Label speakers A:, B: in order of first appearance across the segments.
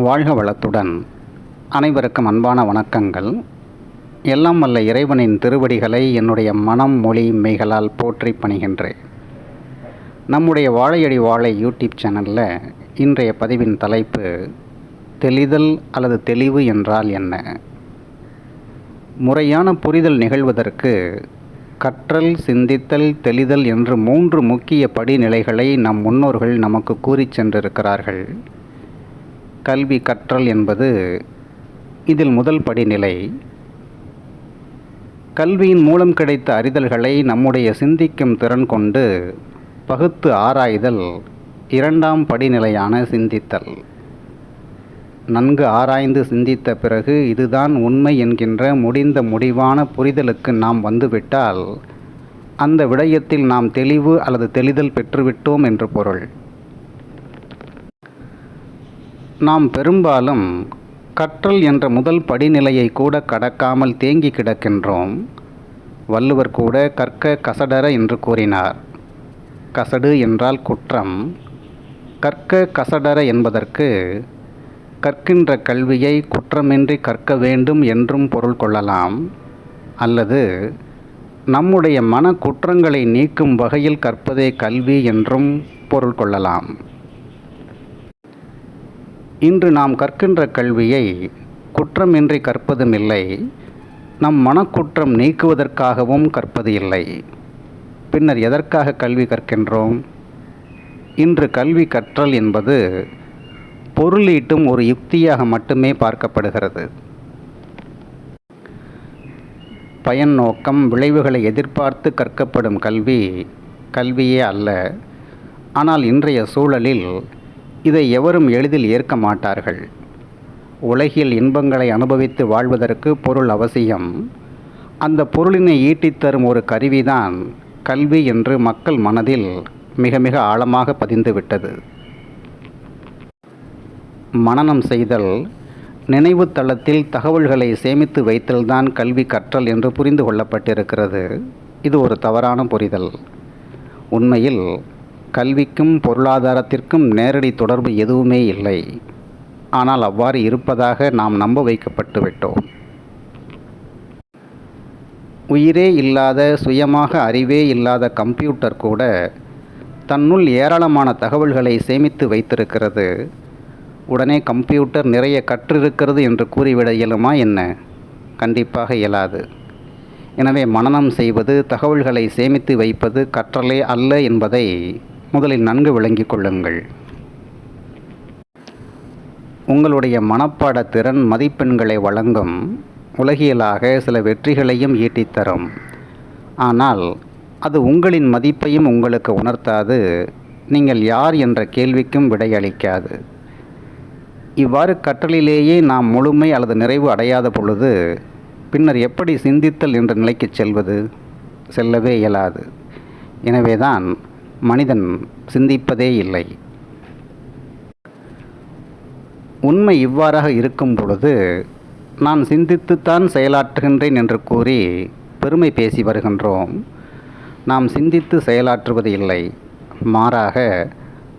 A: வாழ்க வளத்துடன். அனைவருக்கும் அன்பான வணக்கங்கள். எல்லாம் வல்ல இறைவனின் திருவடிகளை என்னுடைய மனம் மொழி மெய்களால் போற்றி பணிகின்றேன். நம்முடைய வாழையடி வாழை யூடியூப் சேனலில் இன்றைய பதிவின் தலைப்பு தெளிதல் அல்லது தெளிவு என்றால் என்ன? முறையான புரிதல் நிகழ்வதற்கு கற்றல் சிந்தித்தல் தெளிதல் என்று மூன்று முக்கிய படிநிலைகளை நம் முன்னோர்கள் நமக்கு கூறிச் சென்றிருக்கிறார்கள். கல்வி கற்றல் என்பது இதில் முதல் படிநிலை. கல்வியின் மூலம் கிடைத்த அறிதல்களை நம்முடைய சிந்திக்கும் திறன் கொண்டு பகுத்து ஆராய்தல் இரண்டாம் படிநிலையான சிந்தித்தல். நன்கு ஆராய்ந்து சிந்தித்த பிறகு இதுதான் உண்மை என்கின்ற முடிந்த முடிவான புரிதலுக்கு நாம் வந்துவிட்டால் அந்த விடயத்தில் நாம் தெளிவு அல்லது தெளிதல் பெற்றுவிட்டோம் என்று பொருள். நாம் பெரும்பாலும் கற்றல் என்ற முதல் படிநிலையை கூட கடக்காமல் தேங்கி கிடக்கின்றோம். வள்ளுவர் கூட கற்க கசடர என்று கூறினார். கசடு என்றால் குற்றம். கற்க கசடர என்பதற்கு கற்கின்ற கல்வியை குற்றமின்றி கற்க வேண்டும் என்றும் பொருள் கொள்ளலாம். அல்லது நம்முடைய மன குற்றங்களை நீக்கும் வகையில் கற்பதே கல்வி என்றும் பொருள் கொள்ளலாம். இன்று நாம் கற்கின்ற கல்வியை குற்றமின்றி கற்பதும் இல்லை நம் மனக்குற்றம் நீக்குவதற்காகவும் கற்பது இல்லை. பின்னர் எதற்காக கல்வி கற்கின்றோம்? இன்று கல்வி கற்றல் என்பது பொருளீட்டும் ஒரு யுக்தியாக மட்டுமே பார்க்கப்படுகிறது. பயன் நோக்கம் விளைவுகளை எதிர்பார்த்து கற்கப்படும் கல்வி கல்வியே அல்ல. ஆனால் இன்றைய சூழலில் இதை எவரும் எளிதில் ஏற்க மாட்டார்கள். உலகில் இன்பங்களை அனுபவித்து வாழ்வதற்கு பொருள் அவசியம். அந்த பொருளினை ஈட்டித்தரும் ஒரு கருவிதான் கல்வி என்று மக்கள் மனதில் மிக மிக ஆழமாக பதிந்துவிட்டது மனனம் செய்தல் நினைவு தளத்தில் தகவல்களை சேமித்து வைத்தல்தான் கல்வி கற்றல் என்று புரிந்து கொள்ளப்பட்டிருக்கிறது. இது ஒரு தவறான புரிதல். உண்மையில் கல்விக்கும் பொருளாதாரத்திற்கும் நேரடி தொடர்பு எதுவுமே இல்லை. ஆனால் அவ்வாறு இருப்பதாக நாம் நம்ப வைக்கப்பட்டு விட்டோம். உயிரே இல்லாத சுயமாக அறிவே இல்லாத கம்ப்யூட்டர் கூட தன்னுள் ஏராளமான தகவல்களை சேமித்து வைத்திருக்கிறது. உடனே கம்ப்யூட்டர் நிறைய கற்றிருக்கிறது என்று கூறிவிட இயலுமா என்ன? கண்டிப்பாக இயலாது. எனவே மனநம் செய்வது தகவல்களை சேமித்து வைப்பது கற்றலே அல்ல என்பதை முதலில் நன்கு விளங்கிக் கொள்ளுங்கள். உங்களுடைய மனப்பாட திறன் மதிப்பெண்களை வழங்கும் உலகியலாக சில வெற்றிகளையும் ஈட்டித்தரும். ஆனால் அது உங்களின் மதிப்பையும் உங்களுக்கு உணர்த்தாது. நீங்கள் யார் என்ற கேள்விக்கும் விடையளிக்காது. இவ்வாறு கற்றலிலேயே நாம் முழுமை அல்லது நிறைவு அடையாத பொழுது பின்னர் எப்படி சிந்தித்தல் என்ற நிலைக்கு செல்வது? செல்லவே இயலாது. எனவேதான் மனிதன் சிந்திப்பதே இல்லை. உண்மை இவ்வாறாக இருக்கும் பொழுது நான் சிந்தித்துத்தான் செயலாற்றுகின்றேன் என்று கூறி பெருமை பேசி வருகின்றோம். நாம் சிந்தித்து செயலாற்றுவது இல்லை. மாறாக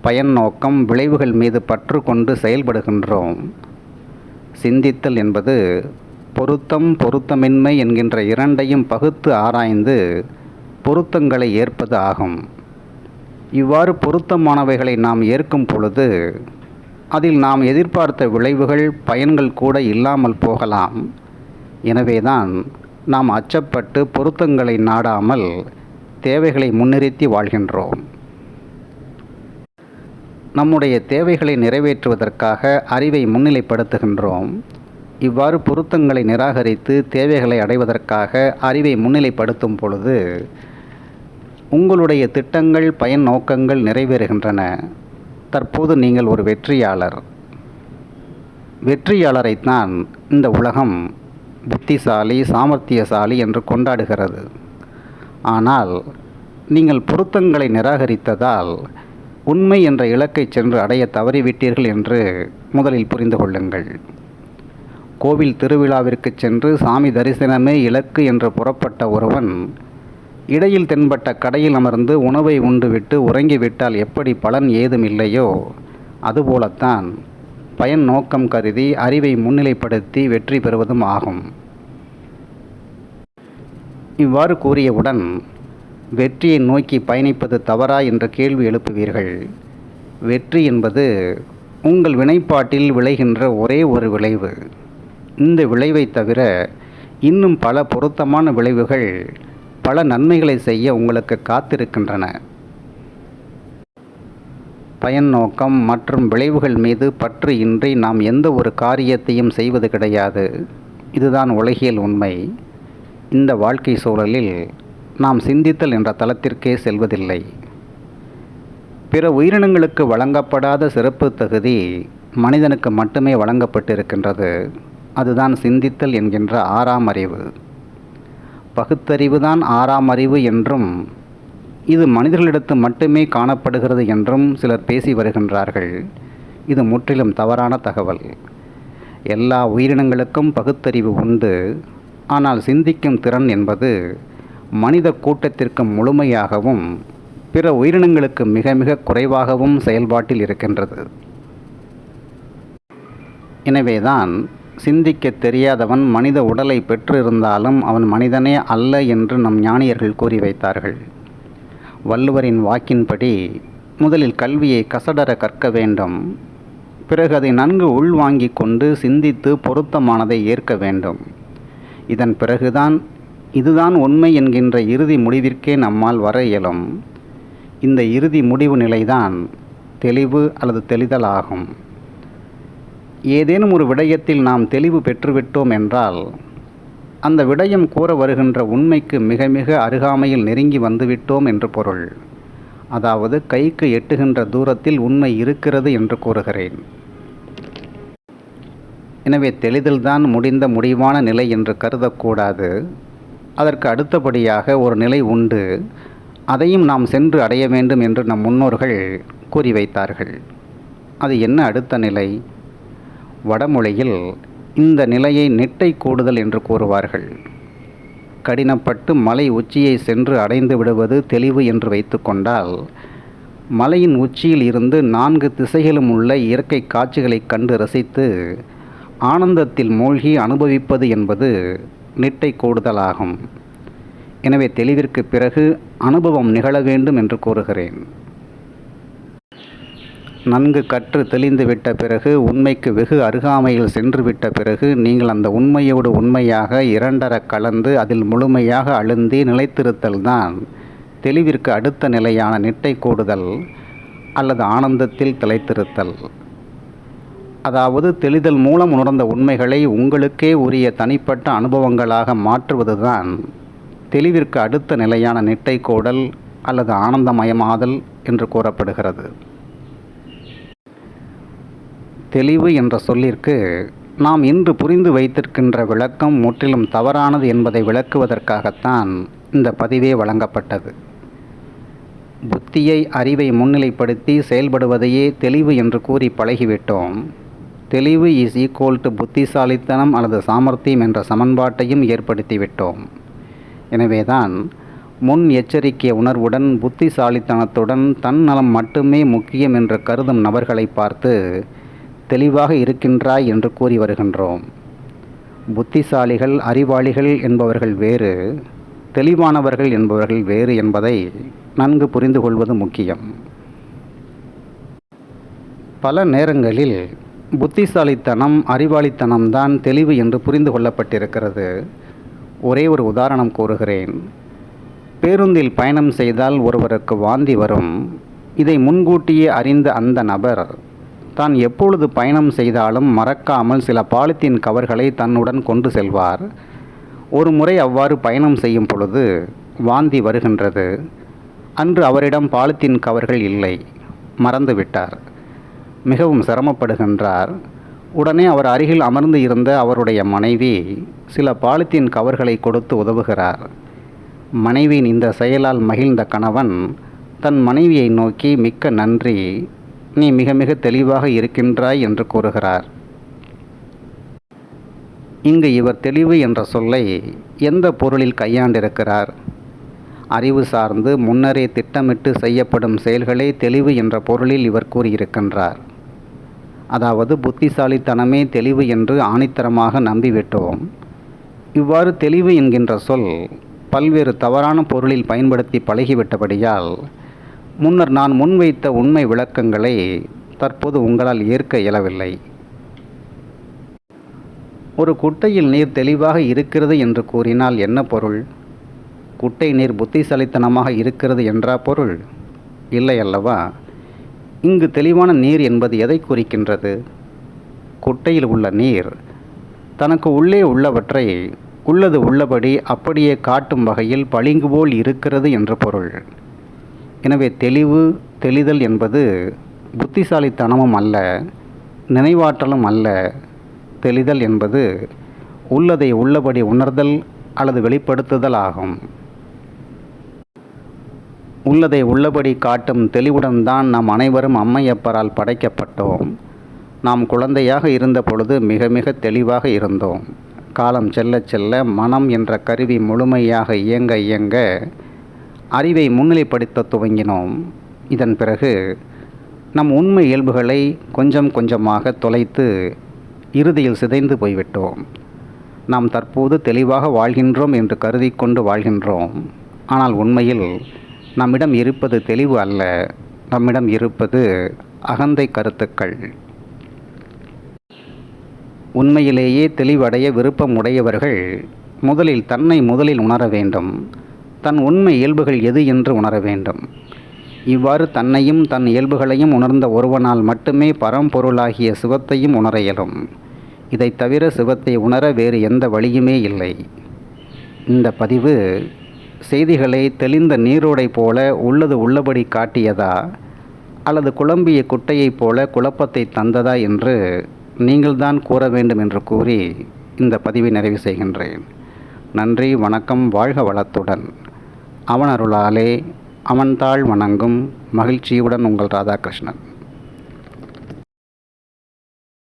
A: பயன் நோக்கம் விளைவுகள் மீது பற்று கொண்டு செயல்படுகின்றோம். சிந்தித்தல் என்பது பொருத்தம் பொருத்தமின்மை என்கின்ற இரண்டையும் பகுத்து ஆராய்ந்து பொருத்தங்களை ஏற்பது ஆகும். இவ்வாறு பொருத்தமானவைகளை நாம் ஏற்கும் பொழுது அதில் நாம் எதிர்பார்த்த விளைவுகள் பயன்கள் கூட இல்லாமல் போகலாம். எனவேதான் நாம் அச்சப்பட்டு பொருத்தங்களை நாடாமல் தேவைகளை முன்னிறுத்தி வாழ்கின்றோம். நம்முடைய தேவைகளை நிறைவேற்றுவதற்காக அறிவை முன்னிலைப்படுத்துகின்றோம். இவ்வாறு பொருத்தங்களை நிராகரித்து தேவைகளை அடைவதற்காக அறிவை முன்னிலைப்படுத்தும் பொழுது உங்களுடைய திட்டங்கள் பயன் நோக்கங்கள் நிறைவேறுகின்றன. தற்போது நீங்கள் ஒரு வெற்றியாளர். வெற்றியாளரைத்தான் இந்த உலகம் புத்திசாலி சாமர்த்தியசாலி என்று கொண்டாடுகிறது. ஆனால் நீங்கள் பொருத்தங்களை நிராகரித்ததால் உண்மை என்ற இலக்கை சென்று அடைய தவறிவிட்டீர்கள் என்று முதலில் புரிந்து கொள்ளுங்கள். கோவில் திருவிழாவிற்கு சென்று சாமி தரிசனமே இலக்கு என்று புறப்பட்ட ஒருவன் இடையில் தென்பட்ட கடையில் அமர்ந்து உணவை உண்டுவிட்டு உறங்கிவிட்டால் எப்படி பலன் ஏதும் இல்லையோ அதுபோலத்தான் பயன் நோக்கம் கருதி அறிவை முன்னிலைப்படுத்தி வெற்றி பெறுவதும் ஆகும். இவ்வாறு கூறியவுடன் வெற்றியை நோக்கி பயணிப்பது தவறா என்ற கேள்வி எழுப்புவீர்கள். வெற்றி என்பது உங்கள் வினைப்பாட்டில் விளைகின்ற ஒரே ஒரு விளைவு. இந்த விளைவை தவிர இன்னும் பல பொருத்தமான விளைவுகள் பல நன்மைகளை செய்ய உங்களுக்கு காத்திருக்கின்றன. பயன் நோக்கம் மற்றும் விளைவுகள் மீது பற்று இன்றி நாம் எந்த ஒரு காரியத்தையும் செய்வது கிடையாது. இதுதான் உலகியல் உண்மை. இந்த வாழ்க்கை சூழலில் நாம் சிந்தித்தல் என்ற தளத்திற்கே செல்வதில்லை. பிற உயிரினங்களுக்கு வழங்கப்படாத சிறப்பு தகுதி மனிதனுக்கு மட்டுமே வழங்கப்பட்டிருக்கின்றது. அதுதான் சிந்தித்தல் என்கின்ற ஆறாம் அறிவு. பகுத்தறிவுதான் ஆறாம் அறிவு என்றும் இது மனிதர்களிடத்து மட்டுமே காணப்படுகிறது என்றும் சிலர் பேசி வருகின்றார்கள். இது முற்றிலும் தவறான தகவல். எல்லா உயிரினங்களுக்கும் பகுத்தறிவு உண்டு. ஆனால் சிந்திக்கும் திறன் என்பது மனித கூட்டத்திற்கு முழுமையாகவும் பிற உயிரினங்களுக்கு மிக மிக குறைவாகவும் செயல்பாட்டில் இருக்கின்றது. எனவேதான் சிந்திக்க தெரியாதவன் மனித உடலை பெற்றிருந்தாலும் அவன் மனிதனே அல்ல என்று நம் ஞானியர்கள் கூறி வைத்தார்கள். வள்ளுவரின் வாக்கின்படி முதலில் கல்வியை கசடர கற்க வேண்டும் பிறகு அதை நன்கு உள்வாங்கிக் கொண்டு சிந்தித்து பொருத்தமானதை ஏற்க வேண்டும். இதன் பிறகுதான் இதுதான் உண்மை என்கின்ற இறுதி முடிவிற்கே நம்மால் வர இயலும். இந்த இறுதி முடிவு நிலைதான் தெளிவு அல்லது தெளிதல் ஆகும் ஏதேனும் ஒரு விடயத்தில் நாம் தெளிவு பெற்றுவிட்டோம் என்றால் அந்த விடயம் கூற வருகின்ற உண்மைக்கு மிக மிக அருகாமையில் நெருங்கி வந்துவிட்டோம் என்று பொருள். அதாவது கைக்கு எட்டுகின்ற தூரத்தில் உண்மை இருக்கிறது என்று கூறுகிறேன். எனவே தெளிதல்தான் முடிந்த முடிவான நிலை என்று கருதக்கூடாது. அதற்கு அடுத்தபடியாக ஒரு நிலை உண்டு. அதையும் நாம் சென்று அடைய வேண்டும் என்று நம் முன்னோர்கள் கூறி வைத்தார்கள். அது என்ன அடுத்த நிலை? வடமொழியில் இந்த நிலையை நெட்டை கூடுதல் என்று கூறுவார்கள். கடினப்பட்டு மலை உச்சியை சென்று அடைந்து விடுவது தெளிவு என்று வைத்துக்கொண்டால் மலையின் உச்சியில் இருந்து நான்கு திசைகளும் உள்ள இயற்கை காட்சிகளைக் கண்டு ரசித்து ஆனந்தத்தில் மூழ்கி அனுபவிப்பது என்பது நிட்டை கூடுதலாகும். எனவே தெளிவிற்கு பிறகு அனுபவம் நிகழ வேண்டும் என்று கூறுகிறேன். நன்கு கற்று தெளிந்து விட்ட பிறகு உண்மைக்கு வெகு அருகாமையில் சென்று விட்ட பிறகு நீங்கள் அந்த உண்மையோடு உண்மையாக இரண்டர கலந்து அதில் முழுமையாக அழுந்தி நிலைத்திருத்தல் தான். தெளிவிற்கு அடுத்த நிலையான நிட்டை கூடுதல் அல்லது ஆனந்தத்தில் திளைத்திருத்தல். அதாவது தெளிதல் மூலம் உணர்ந்த உண்மைகளை உங்களுக்கே உரிய தனிப்பட்ட அனுபவங்களாக மாற்றுவதுதான் தெளிவிற்கு அடுத்த நிலையான நிட்டை கூடல் அல்லது ஆனந்தமயமாதல் என்று கூறப்படுகிறது. தெளிவு என்ற சொல்லிற்கு நாம் இன்று புரிந்து வைத்திருக்கின்ற விளக்கம் முற்றிலும் தவறானது என்பதை விளக்குவதற்காகத்தான் இந்த பதிவே வழங்கப்பட்டது. புத்தியை அறிவை முன்னிலைப்படுத்தி செயல்படுவதையே தெளிவு என்று கூறி பழகிவிட்டோம். தெளிவு இஸ் ஈக்குவல் டு புத்திசாலித்தனம் அல்லது சாமர்த்தியம் என்ற சமன்பாட்டையும் ஏற்படுத்திவிட்டோம். எனவேதான் முன் எச்சரிக்கை உணர்வுடன் புத்திசாலித்தனத்துடன் தன் நலம் மட்டுமே முக்கியம் என்று கருதும் நபர்களை பார்த்து தெளிவாக இருக்கின்றாய் என்று கூறி வருகின்றோம். புத்திசாலிகள் அறிவாளிகள் என்பவர்கள் வேறு தெளிவானவர்கள் என்பவர்கள் வேறு என்பதை நன்கு புரிந்து கொள்வது முக்கியம். பல நேரங்களில் புத்திசாலித்தனம் அறிவாளித்தனம்தான் தெளிவு என்று புரிந்து கொள்ளப்பட்டிருக்கிறது. ஒரே ஒரு உதாரணம் கூறுகிறேன். பேருந்தில் பயணம் செய்தால் ஒருவருக்கு வாந்தி வரும். இதை முன்கூட்டியே அறிந்த அந்த நபர் தான் எப்பொழுது பயணம் செய்தாலும் மறக்காமல் சில பாலித்தீன் கவர்களை தன்னுடன் கொண்டு செல்வார். ஒரு முறை அவ்வாறு பயணம் செய்யும் பொழுது வாந்தி வருகின்றது. அன்று அவரிடம் பாலித்தீன் கவர்கள் இல்லை. மறந்துவிட்டார் மிகவும் சிரமப்படுகின்றார். உடனே அவர் அருகில் அமர்ந்து இருந்த அவருடைய மனைவி சில பாலித்தீன் கவர்களை கொடுத்து உதவுகிறார். மனைவியின் இந்த செயலால் மகிழ்ந்த கணவன் தன் மனைவியை நோக்கி மிக்க நன்றி. நீ மிக மிக தெளிவாக இருக்கின்றாய் என்று கூறுகிறார். இங்கு இவர் தெளிவு என்ற சொல்லை எந்த பொருளில் கையாண்டிருக்கிறார்? அறிவு சார்ந்து முன்னரே திட்டமிட்டு செய்யப்படும் செயல்களே தெளிவு என்ற பொருளில் இவர் கூறியிருக்கின்றார். அதாவது புத்திசாலித்தனமே தெளிவு என்று ஆணித்தரமாக நம்பிவிட்டோம். இவ்வாறு தெளிவு என்கின்ற சொல் பல்வேறு தவறான பொருளில் பயன்படுத்தி பழகிவிட்டபடியால் முன்னர் நான் முன்வைத்த உண்மை விளக்கங்களை தற்போது உங்களால் ஏற்க இயலவில்லை. ஒரு குட்டையில் நீர் தெளிவாக இருக்கிறது என்று கூறினால் என்ன பொருள்? குட்டை நீர் புத்திசாலித்தனமாக இருக்கிறது என்றா பொருள்? இல்லை அல்லவா? இங்கு தெளிவான நீர் என்பது எதை குறிக்கின்றது? குட்டையில் உள்ள நீர் தனக்கு உள்ளே உள்ளவற்றை உள்ளது உள்ளபடி அப்படியே காட்டும் வகையில் பளிங்கு போல் இருக்கிறது என்று பொருள். எனவே தெளிவு தெளிதல் என்பது புத்திசாலித்தனமும் அல்ல நினைவாற்றலும் அல்ல. தெளிதல் என்பது உள்ளதை உள்ளபடி உணர்தல் அல்லது வெளிப்படுத்துதல் ஆகும். உள்ளதை உள்ளபடி காட்டும் தெளிவுடன் தான் நாம் அனைவரும் அம்மையப்பரால் படைக்கப்பட்டோம். நாம் குழந்தையாக இருந்த பொழுது மிக மிக தெளிவாக இருந்தோம். காலம் செல்ல செல்ல மனம் என்ற கருவி முழுமையாக இயங்க இயங்க அறிவை முன்னிலைப்படுத்த துவங்கினோம். இதன் பிறகு நம் உண்மை இயல்புகளை கொஞ்சம் கொஞ்சமாக தொலைத்து இறுதியில் சிதைந்து போய்விட்டோம். நாம் தற்போது தெளிவாக வாழ்கின்றோம் என்று கருதி கொண்டு வாழ்கின்றோம். ஆனால் உண்மையில் நம்மிடம் இருப்பது தெளிவு அல்ல. நம்மிடம் இருப்பது அகந்தை கருத்துக்கள். உண்மையிலேயே தெளிவடைய விருப்பம் உடையவர்கள் முதலில் தன்னை முதலில் உணர வேண்டும். தன் உண்மை இயல்புகள் எது என்று உணர வேண்டும். இவ்வாறு தன்னையும் தன் இயல்புகளையும் உணர்ந்த ஒருவனால் மட்டுமே பரம்பொருளாகிய சிவத்தையும் உணர இயலும். இதைத் தவிர சிவத்தை உணர வேறு எந்த வழியுமே இல்லை. இந்த பதிவு செய்திகளை தெளிந்த நீரோடை போல உள்ளது உள்ளபடி காட்டியதா? அல்லது குழம்பிய குட்டையைப் போல குழப்பத்தை தந்ததா என்று நீங்கள்தான் கூற வேண்டும் என்று கூறி இந்த பதிவை நிறைவு செய்கின்றேன். நன்றி வணக்கம் வாழ்க வளத்துடன். அவன் அருளாலே அவன்தாள் வணங்கும் மகிழ்ச்சியுடன் உங்கள் ராதாகிருஷ்ணன்.